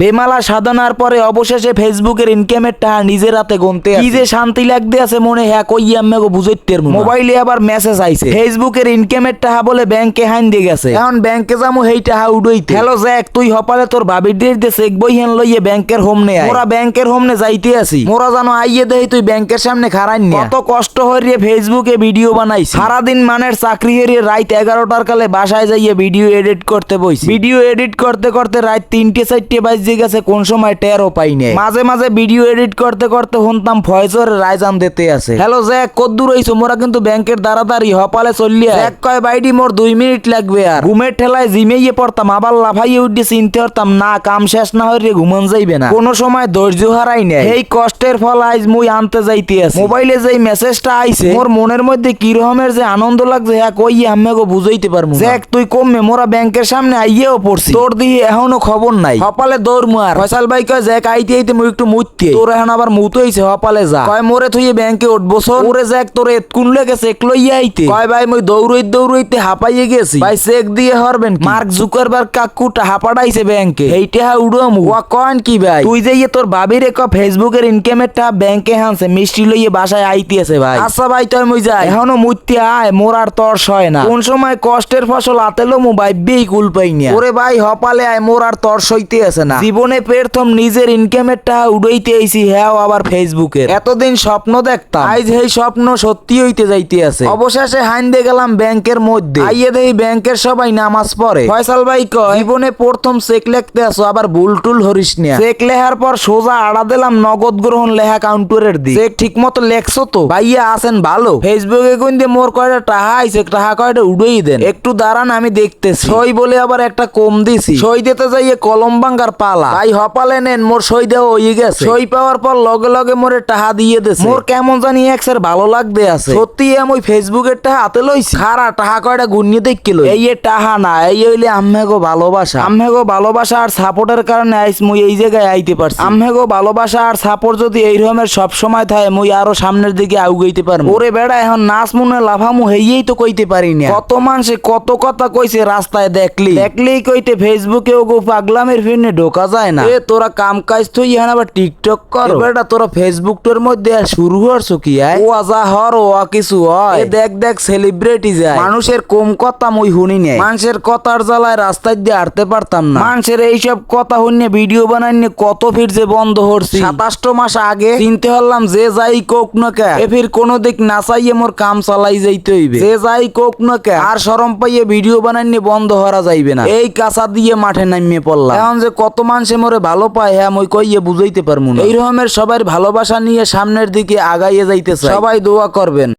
বেমালা সাধনার পরে অবশেষে ফেসবুকের ইনকামের টাকা নিজের হাতে গুনতে কি যে শান্তি লাগতে আছে মনে হ্যাঁ কই আমি গো বুঝতে মোবাইলে আবার মেসেজ আইছে। ফেসবুকের ইনকামের টাকা বলে ব্যাংকে হাইন দিয়ে গেছে। এখন ব্যাংকে যামু হেই টাকা উড়ইতে। হ্যালো জ্যাক তুই হপালে তোর ভাবির দিয়ে চেক বই হেন লইয়ে ব্যাংকের হোমনে আয়। মোরা ব্যাংকের হোম নে যাইতে আছি। মোরা জানো আইয়ে দেই তুই ব্যাংকের সামনে খারাই না। কত কষ্ট হইরে ফেসবুকে ভিডিও বানাইছি। সারাদিন মানের চাকরি হেরিয়ে রাত এগারোটার কালে বাসায় যাইয়ে ভিডিও এডিট করতে বইছি। ভিডিও এডিট করতে করতে রাত তিনটে চারটে বাজে গেছে কোন সময় টেরও পাই নাই মাঝে মাঝে ভিডিও এডিট করতে করতে শুনতাম ফয়জরের রায়জান দিতে আছে। হ্যালো জ্যাক কত দূর হইছো? মোরা কিন্তু ব্যাংকের দাঁড়াদাঁড়ি হপালে চললিয়া জ্যাক কয় বাইডি মোর দুই মিনিট লাগবে আর। ঘুমের ঠেলায় জিমেইয়ে পড়তাম আবার লাফাইয়ে উঠে চিনতে পারতাম না কাম শেষ না হইলে ঘুমন যাইবে না। কোনো সময় ধৈর্য হারাই নাই। এই কষ্টের ফল আজ মুই আনতে যাইতে আছি। মোবাইলে যেই মেসেজটা আইছে মোর মনের মধ্যে কি রকমের যে আনন্দ লাগছে হ্যাঁ কই আমি গো বুঝাইতে পারব জ্যাক তুই কমে মোরা ব্যাংকের সামনে আইয়েও পড়ছি। তোর দিহি এখনও খবর নাই। হপালে দৌড় মুয়ার ফয়সাল ভাই কয় জ্যাক আইতে আইতে মুই একটু মুইতে তোর এখন আবার মুতো হইছে হপালে যা। কয় মোরে তুই ব্যাংকে উঠবো ওরে জ্যাক তোরে কোন লেগে চেক লইয়া আইতে। কয় ভাই মুই দৌড়ই দৌড়ইতে হাঁপাইয়ে গেছি। ভাই চেক দিয়ে হরবেন কি? মার্ক জুকারবার্গ কাকুটা হাঁপাড়াইছে ব্যাংকে। এইটা হা উড়ম ওয়া কন কি ভাই? তুই যে ইয়ে তোর ভাবির এক ফেসবুকের ইনকামের টা ব্যাংকে হানছে মিষ্টি লইয়ে বাসায় আইতেছে ভাই। আচ্ছা ভাই তুই মুই যাই। এখনও মুইতে আয় মোর আর তর সয় না। কোন সময় কষ্টের ফসল আতেলো মু ভাইবেই কুল পাই না। ওরে ভাই হপালে আয় মোর আর তর সইতে আছে না। জীবনে প্রথম নিজের ইনকামের টাকা উড়াইতে আইছি হ্যাঁ আবার ফেসবুকে এতদিন স্বপ্ন দেখতাম। আজ এই স্বপ্ন সত্যি হইতে যাইতে আছে। অবশেষে হাইন দিয়ে গেলাম ব্যাংকের মধ্যে। আইয়ে দেই ব্যাংকের সবাই নামাজ পড়ে। ফয়সাল ভাই কয় জীবনে প্রথম চেক লিখতে আসো আবার ভুল টুল হরিস না। চেক লেখার পর সোজা আড়া দিলাম নগদ গ্রহণ লেখা কাউন্টারের দি চেক ঠিক মতো লেখছো তো? ভাইয়া আছেন ভালো। ফেসবুকে কইন্দে মোর কয়টা টাহা আইছে টাহা কয়টা উড়েই দেন। একটু দাঁড়ান আমি দেখতেছি। সই বলে আবার একটা কম দিছি। সই দিতে যাইয়ে কলম ভাঙ্গার পালা। ভাই হপালে নেন মোর সই দেওয়া হয়ে গেছে। সই পাওয়ার পর লগে লগে মোরে টাহা দিয়ে দেছে। মোর কেমন জানি এক্সের ভালো লাগতে আছে। সত্যি আমি ফেসবুকের টাহা হাতে লইছি। খারা টাহা কয়টা গুনিয়ে দেখিল এই টাহা না এই হইলে আম্মেগো ভালোবাসা। আম্মেগো ভালোবাসা আর সাপোর্টের কারণে আইস মুই এই জায়গায় আইতে পারছি। আম্মেগো ভালোবাসা আর সাপোর্ট যদি এই রকমের সব সময় থাকে মুই আরও সামনের দিকে আউগাইতে পারব। ওরে বেড়া এখন নাচ মনে লাফামু হেইয়েই তো কইতে পারি না। কত মানুষে কত কথা কইছে রাস্তায় দেখলি। দেখলেই কইতে ফেসবুকে ওগো পাগলামের ফিরনে ঢোকা যায় না। এ তোরা কাম কাজ তুই এখন আবার টিকটক কর। বেটা তোরা ফেসবুক তোর মধ্যে শুরু হরছো কি ও আজা হর ও কিছু হয়। দেখ দেখ সেলিব্রিটি যায়। মানুষের কম কথা মুই শুনি নাই। মানুষের কথার জ্বালায় রাস্তায় দিয়ে হাঁটতে পারতাম না। মানুষের এইসব কথা শুনে ভিডিও বানাইনি কত ফির যে বন্ধ হরছি। সাতাশটো মাস আগে চিনতে হলাম যে যাই কোক না কে এ ফির কোনো দিক নাচাইয়ে মোর কাম চালাই যাইতে হইবে। যে যাই কোক না কে আর সরম পাইয়ে ভিডিও বানাইনি বন্ধ হরা যাইবে না। এই কাঁচা দিয়ে মাঠে নামিয়ে পড়লাম। এখন যে কত মানুষে মোরে ভালো পায় হ্যাঁ মই কইয়ে বুঝাইতে পারমু না। এই রকমের সবার ভালোবাসা নিয়ে সামনের দিকে আগাইয়ে যাইতেছে সবাই দোয়া করবেন।